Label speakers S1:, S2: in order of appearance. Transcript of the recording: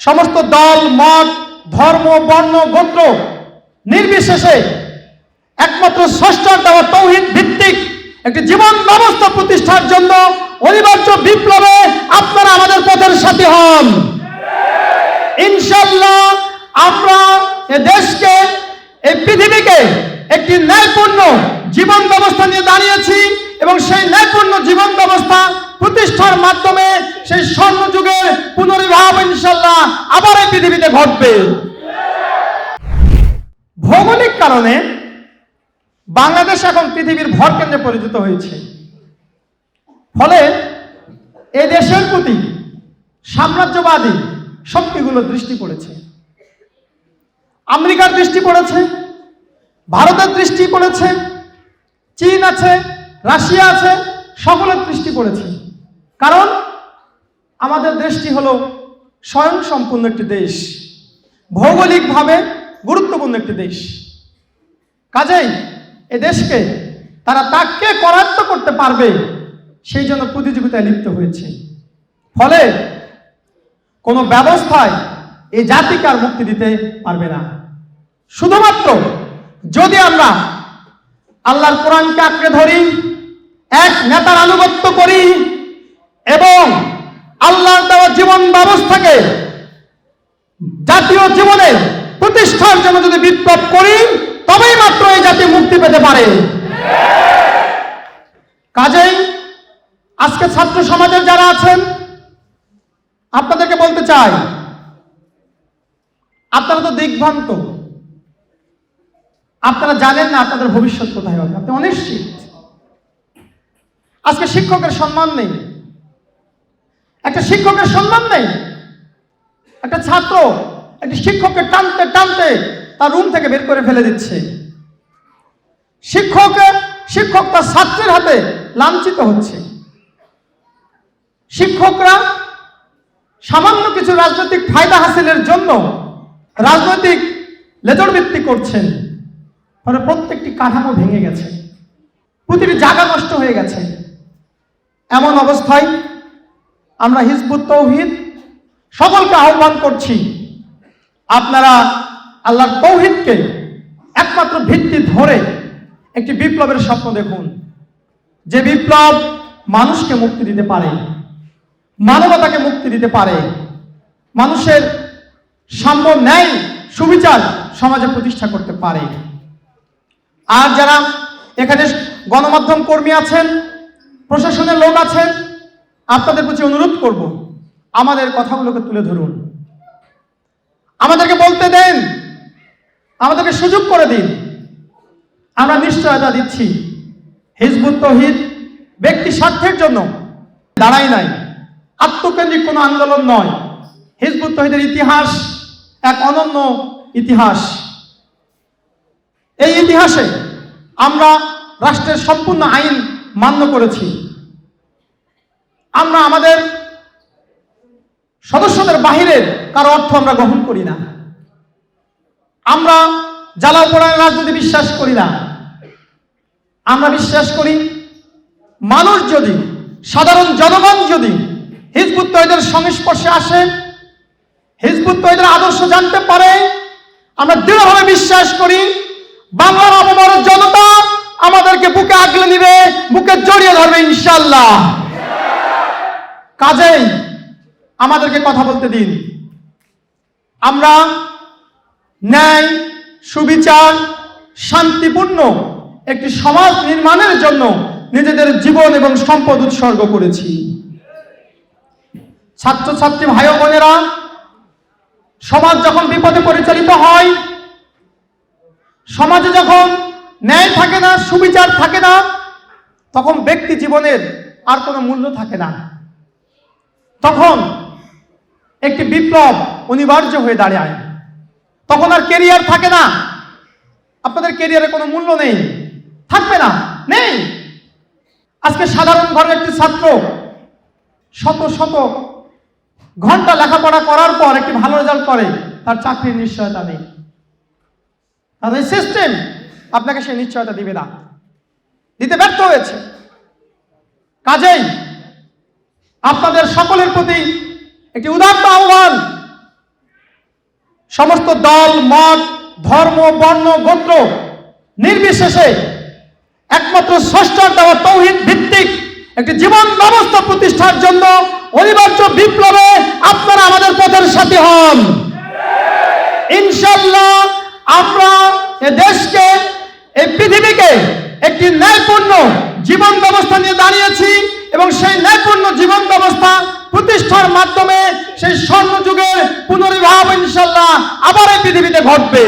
S1: সমস্ত দল, মত, ধর্ম, বর্ণ, গোত্র নির্বিশেষে একমাত্র ষষ্ঠর দেওয়া তৌহিদ ভিত্তিক একটি জীবন ব্যবস্থা প্রতিষ্ঠার জন্য অনিবার্য বিপ্লবে আপনারা আমাদের পথের সাথে হন। ইনশাল্লাহ আমরা এ দেশকে এই পৃথিবীকে একটি ন্যায়পূর্ণ জীবন ব্যবস্থা নিয়ে দাঁড়িয়েছি এবং সেই ন্যায়পূর্ণ জীবন ব্যবস্থা প্রতিষ্ঠার মাধ্যমে সেই স্বর্ণ যুগের পুনর্ভাব ইনশাল্লাহ আবার এই পৃথিবীতে ঘটবে। ভৌগোলিক কারণে বাংলাদেশ এখন পৃথিবীর ভর কেন্দ্রে পরিচিত হয়েছে। ফলে এ দেশের প্রতি সাম্রাজ্যবাদী শক্তিগুলো দৃষ্টি পড়েছে। আমেরিকার দৃষ্টি পড়েছে, ভারতের দৃষ্টি পড়েছে, চীন আছে, রাশিয়া আছে, সকলের দৃষ্টি পড়েছে। কারণ আমাদের দেশটি হলো স্বয়ং সম্পূর্ণ একটি দেশ। ভৌগোলিকভাবে গুরুত্বপূর্ণ একটি দেশ। কাজেই এ দেশকে তারা তাকে করায়ত্ত করতে পারবে, সেই জন্য প্রতিযোগিতায় লিপ্ত হয়েছে। ফলে কোনো ব্যবস্থায় এই জাতিকে আর মুক্তি দিতে পারবে না। শুধুমাত্র যদি আমরা আল্লাহর কোরআনকে আঁকড়ে ধরি, এক নেতার আনুগত্য করি এবং আল্লাহর দেওয়া জীবন ব্যবস্থাকে জাতীয় জীবনে প্রতিষ্ঠার জন্য যদি বিপ্লব করি, তবেই মাত্র এই জাতি মুক্তি পেতে পারে। কাজেই আজকে ছাত্র সমাজের যারা আছেন, আপনাদেরকে বলতে চাই, আপনারা তো দিগ্ভ্রান্ত। আপনারা জানেন না আপনাদের ভবিষ্যৎ কোথায় হবে। আপনি অনিশ্চিত। আজকে শিক্ষকের সম্মান নেই। একটা শিক্ষকের সম্মান নেই। একটা ছাত্র একটি শিক্ষককে টানতে টানতে তার রুম থেকে বের করে ফেলে দিচ্ছে। শিক্ষক শিক্ষক তার ছাত্রের হাতে লাঞ্ছিত হচ্ছে। শিক্ষকরা সামান্য কিছু রাজনৈতিক ফায়দা হাসিলের জন্য রাজনৈতিক লেজর ভিত্তি করছেন। ফলে প্রত্যেকটি কাঠামো ভেঙে গেছে। প্রতিটি জায়গা নষ্ট হয়ে গেছে। এমন অবস্থায় আমরা হিজবুত তৌহিদ সকলকে আহ্বান করছি, আপনারা আল্লাহর তৌহিদকে একমাত্র ভিত্তি ধরে একটি বিপ্লবের স্বপ্ন দেখুন। যে বিপ্লব মানুষকে মুক্তি দিতে পারে, মানবতাকে মুক্তি দিতে পারে, মানুষের সাম্য ন্যায় সুবিচার সমাজে প্রতিষ্ঠা করতে পারে। আর যারা এখানে গণমাধ্যম কর্মী আছেন, প্রশাসনের লোক আছেন আপনাদের প্রতি অনুরোধ করব, আমাদের কথাগুলোকে তুলে ধরুন। আমাদেরকে বলতে দেন, আমাদেরকে সুযোগ করে দিন। আমরা নিশ্চয়তা দিচ্ছি। হিজবুত তহিদ ব্যক্তি স্বার্থের জন্য দাঁড়াই নাই। আত্মকেন্দ্রিক কোনো আন্দোলন নয়। হিজবুত তহিদের ইতিহাস এক অনন্য ইতিহাস। এই ইতিহাসে আমরা রাষ্ট্রের সম্পূর্ণ আইন মান্য করেছি। আমরা আমাদের সদস্যদের বাহিরের কারও অর্থ আমরা গ্রহণ করি না। আমরা জ্বালাও পোড়ানোর রাজনীতি বিশ্বাস করি না। আমরা বিশ্বাস করি মানুষ যদি, সাধারণ জনগণ যদি হিজবুত তৈদের সংস্পর্শে আসে, হিজবুত তৈদের আদর্শ জানতে পারে, আমরা দৃঢ়ভাবে বিশ্বাস করি বাংলার অপমর জনতা আমাদেরকে বুকে আগলে নিবে, বুকে জড়িয়ে ধরবে ইনশাল্লাহ কাজেই আমাদেরকে কথা বলতে দিন। আমরা ন্যায়, সুবিচার, শান্তিপূর্ণ একটি সমাজ নির্মাণের জন্য নিজেদের জীবন এবং সম্পদ উৎসর্গ করেছি। ছাত্রছাত্রী ভাই বোনেরা, সমাজ যখন বিপদে পরিচালিত হয়, সমাজে যখন ন্যায় থাকে না, সুবিচার থাকে না, তখন ব্যক্তি জীবনের আর কোনো মূল্য থাকে না। তখন একটি বিপ্লব অনিবার্য হয়ে দাঁড়ায়। তখন আর কেরিয়ার থাকে না। আপনাদের কেরিয়ারে কোনো মূল্য নেই। থাকবে না। নেই। আজকে সাধারণ ঘরের একটি ছাত্র শত শত ঘণ্টা লেখাপড়া করার পর একটি ভালো রেজাল্ট করে, তার চাকরির নিশ্চয়তা নেই। তাদের সিস্টেম আপনাকে সেই নিশ্চয়তা দিবে না। দিতে ব্যর্থ হয়েছে। কাজেই আপনাদের সকলের প্রতি একটি উদাত্ত আহ্বান। সমস্ত দল, মত, ধর্ম, বর্ণ, গোত্র নির্বিশেষে একমাত্র স্রষ্টার দেওয়া তৌহিদ ভিত্তিক একটি জীবন ব্যবস্থা প্রতিষ্ঠার জন্য অনিবার্য বিপ্লবে আপনারা আমাদের পথের সাথী হন। ইনশাল্লাহ আমরা এ দেশকে এই পৃথিবীকে একটি ন্যায়পূর্ণ জীবন ব্যবস্থা নিয়ে দাঁড়িয়েছি। জীবন প্রতিষ্ঠার মাধ্যমে সেই স্বর্ণ যুগের পুনর্বিভাব ইনশাল্লাহ আবার এই পৃথিবীতে ঘটবে।